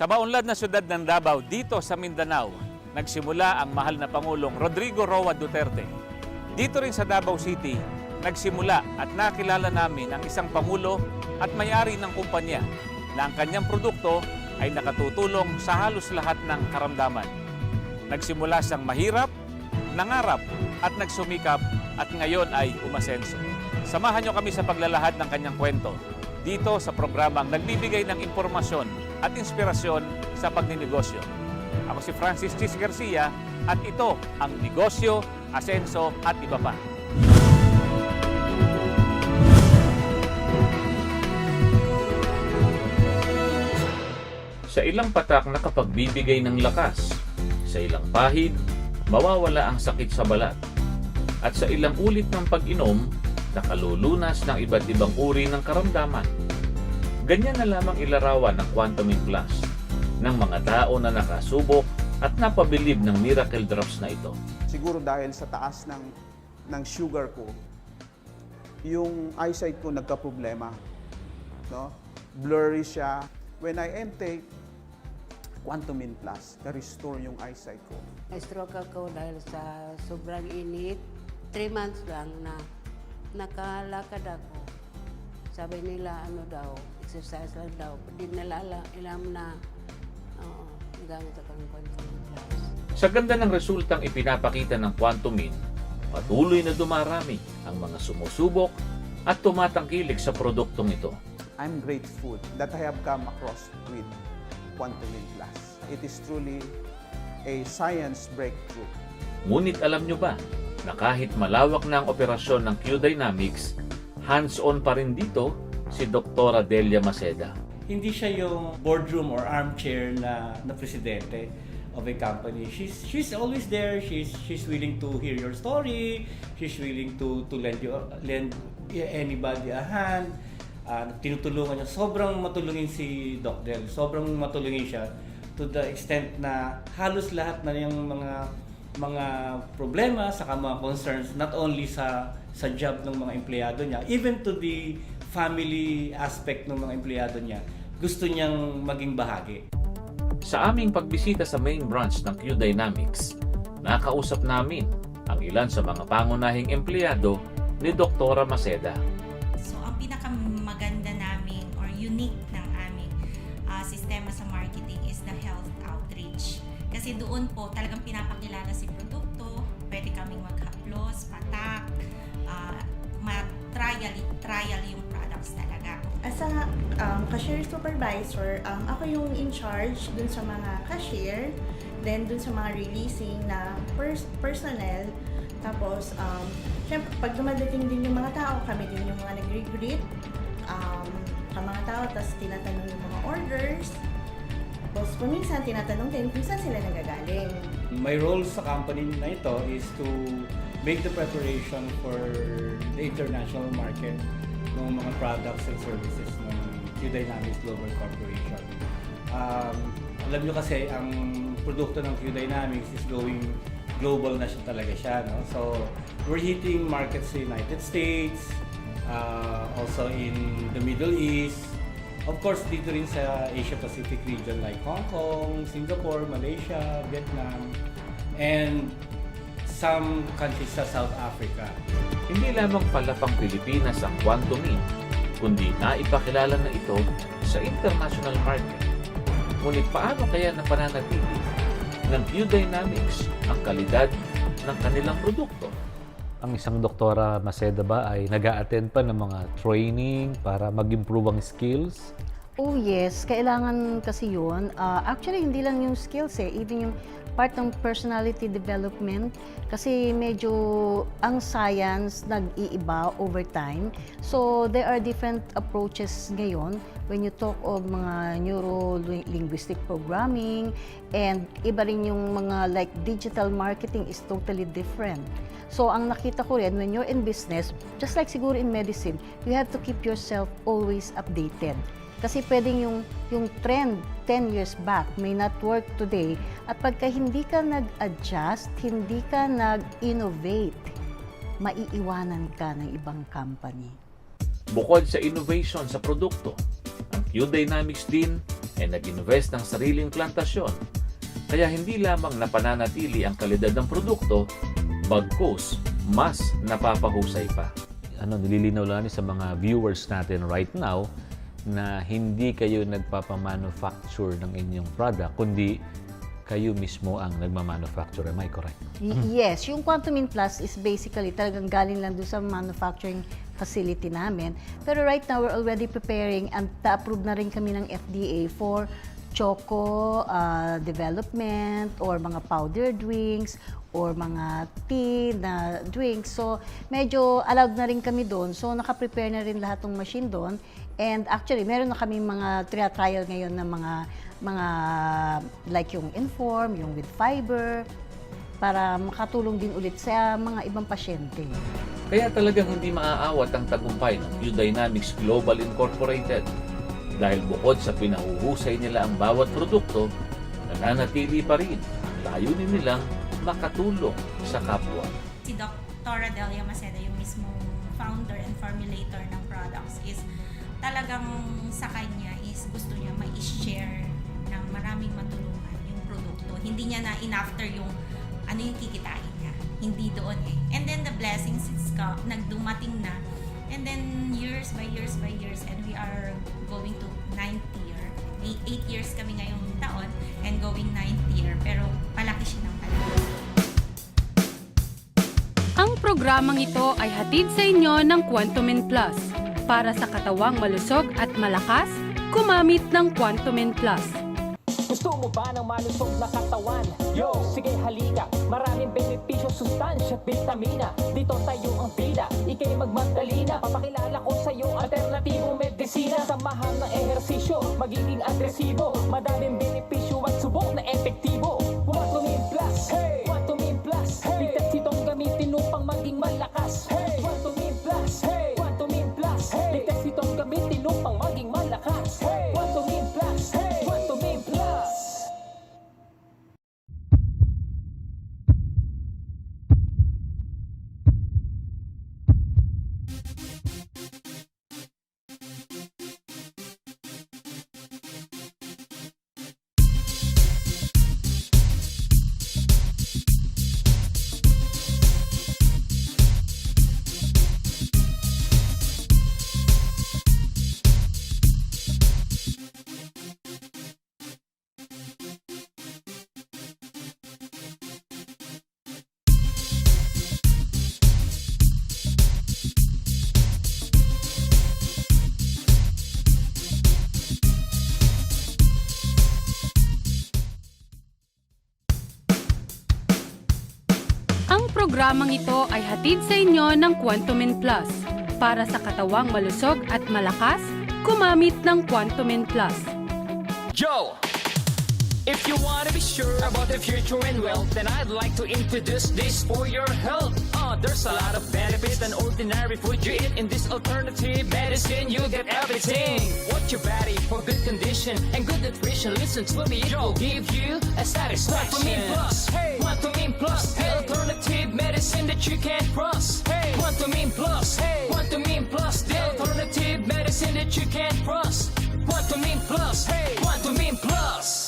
Sa maunlad na syudad ng Davao, dito sa Mindanao, nagsimula ang mahal na Pangulong Rodrigo Roa Duterte. Dito rin sa Davao City, nagsimula at nakilala namin ang isang Pangulo at may-ari ng kumpanya na ang kanyang produkto ay nakatutulong sa halos lahat ng karamdaman. Nagsimula siyang mahirap, nangarap at nagsumikap at ngayon ay umasenso. Samahan niyo kami sa paglalahad ng kanyang kwento dito sa programang nagbibigay ng impormasyon at inspirasyon sa pagninegosyo. Ako si Francis Chis Garcia at ito ang Negosyo, Asenso at iba pa. Sa ilang patak nakapagbibigay ng lakas, sa ilang pahid, mawawala ang sakit sa balat. At sa ilang ulit ng pag-inom, nakalulunas ng iba't ibang uri ng karamdaman. Ganyan na lamang ilarawan ng Quantum Plus ng mga tao na nakasubok at napabilib ng miracle drops na ito. Siguro dahil sa taas ng, ng sugar ko, yung eyesight ko nagka-problema. No? Blurry siya. When I intake Quantumin Plus, na-restore yung eyesight ko. Na-stroke ako dahil sa sobrang init. Three months lang na nakalakad ako. Sabi nila, ano daw, exercise lang daw. Di nalala, ilam na, oo, gamit ako ng Quantum. Sa ganda ng resultang ipinapakita ng Quantumin, patuloy na dumarami ang mga sumusubok at tumatangkilik sa produktong ito. I'm grateful that I have come across with Quantumin Plus. It is truly a science breakthrough. Ngunit alam nyo ba na kahit malawak na ang operasyon ng Q-Dynamics, hands-on pa rin dito si Dr. Delia Maceda. hindi siya yung boardroom or armchair na na presidente of a company. She's she's always there. She's she's willing to hear your story. She's willing to to lend you lend anybody a hand. Uh, tinutulungan niya. Sobrang matulungin si Doc Del. Sobrang matulungin siya to the extent na halos lahat na yung mga mga problema sa mga concerns not only sa sa job ng mga empleyado niya even to the family aspect ng mga empleyado niya gusto niyang maging bahagi Sa aming pagbisita sa main branch ng Q-Dynamics, nakausap namin ang ilan sa mga pangunahing empleyado ni Dr. Maceda. So, ang pinakamaganda namin or unique ng aming ah, sistema sa marketing is the health outreach. Kasi doon po talagang pinapakilala si produkto, pwede kaming maghaplos, patak, ah, ma-trial, trial yung products talaga. As a um, cashier supervisor, um, ako yung in charge dun sa mga cashier, then dun sa mga releasing na pers- personnel. Tapos, um, syempre, pag dumadating din yung mga tao, kami din yung mga nag-greet um, sa mga tao, tapos tinatanong yung mga orders. Tapos, paminsan tinatanong din kung saan sila nagagaling. my role sa company na ito is to make the preparation for the international market ng mga products and services ng Q-Dynamics Global Corporation. Um, alam nyo kasi, ang produkto ng Q-Dynamics is going global na siya talaga siya. No? So, we're hitting markets sa United States, uh, also in the Middle East, Of course, dito rin sa Asia Pacific region like Hong Kong, Singapore, Malaysia, Vietnam, and some countries sa South Africa. Hindi lamang pala pang Pilipinas ang Quantumin, kundi naipakilala na ito sa international market. Ngunit paano kaya na pananatili ng Q-Dynamics ang kalidad ng kanilang produkto? ang isang doktora Maceda ba ay nag attend pa ng mga training para mag-improve ang skills? Oh yes, kailangan kasi yun. Ah, actually, hindi lang yung skills eh, even yung part ng personality development kasi medyo ang science nag-iiba over time. So, there are different approaches ngayon when you talk of mga neuro-linguistic programming and iba rin yung mga like digital marketing is totally different. So, ang nakita ko rin, when you're in business, just like siguro in medicine, you have to keep yourself always updated. Kasi pwedeng yung, yung trend 10 years back may not work today. At pagka hindi ka nag-adjust, hindi ka nag-innovate, maiiwanan ka ng ibang company. Bukod sa innovation sa produkto, ang Q-Dynamics din ay nag-invest ng sariling plantasyon. Kaya hindi lamang napananatili ang kalidad ng produkto, bagkus mas napapahusay pa. Ano, nililinaw lang sa mga viewers natin right now na hindi kayo nagpapamanufacture ng inyong product, kundi kayo mismo ang nagmamanufacture. Am I correct? Yes, yung Quantum In Plus is basically talagang galing lang doon sa manufacturing facility namin. Pero right now, we're already preparing and na-approve na rin kami ng FDA for choco uh, development or mga powder drinks or mga tea na drinks. So, medyo allowed na rin kami doon. So, nakaprepare na rin lahat ng machine doon. And actually, meron na kami mga trial ngayon ng mga mga like yung Inform, yung with fiber, para makatulong din ulit sa mga ibang pasyente. Kaya talagang hindi maaawat ang tagumpay ng Q-Dynamics Global Incorporated. Dahil bukod sa pinahuhusay nila ang bawat produkto, nananatili pa rin ang layunin nilang makatulong sa kapwa. Si Dr. Delia Maceda, yung mismo founder and formulator ng products is talagang sa kanya is gusto niya ma-share ng maraming matulungan yung produkto. Hindi niya na in-after yung ano yung kikitain niya. Hindi doon eh. And then the blessings is ka, nagdumating na. And then years by years by years and we are going to ninth year. May eight years kami ngayong taon and going ninth year. Pero palaki siya ng palaki. Ang programang ito ay hatid sa inyo ng Quantumin Plus. Para sa katawang malusog at malakas, kumamit ng Quantumin Plus. Gusto mo ba ng malusog na katawan? Yo, sige halika. Maraming benepisyo, sustansya at vitamina Dito tayo ang bida, ikay magmandalina Papakilala ko sa'yo alternatibong medisina. Samahan ng ehersisyo, magiging agresibo. Madaming benepisyo programang ito ay hatid sa inyo ng Quantumin Plus. Para sa katawang malusog at malakas, kumamit ng Quantumin Plus. Joe! If you want to be sure about the future and wealth, then I'd like to introduce this for your health. There's a lot of benefits than ordinary food you eat. In this alternative medicine, you get everything. Watch your body for good condition and good nutrition. Listen to me, it will give you a satisfaction. Quantumin Plus, hey. Quantumin Plus, the alternative medicine that you can't trust. Hey. Quantumin Plus, hey. Quantumin Plus, the alternative medicine that you can't trust. Quantumin Plus, hey. Quantumin Plus.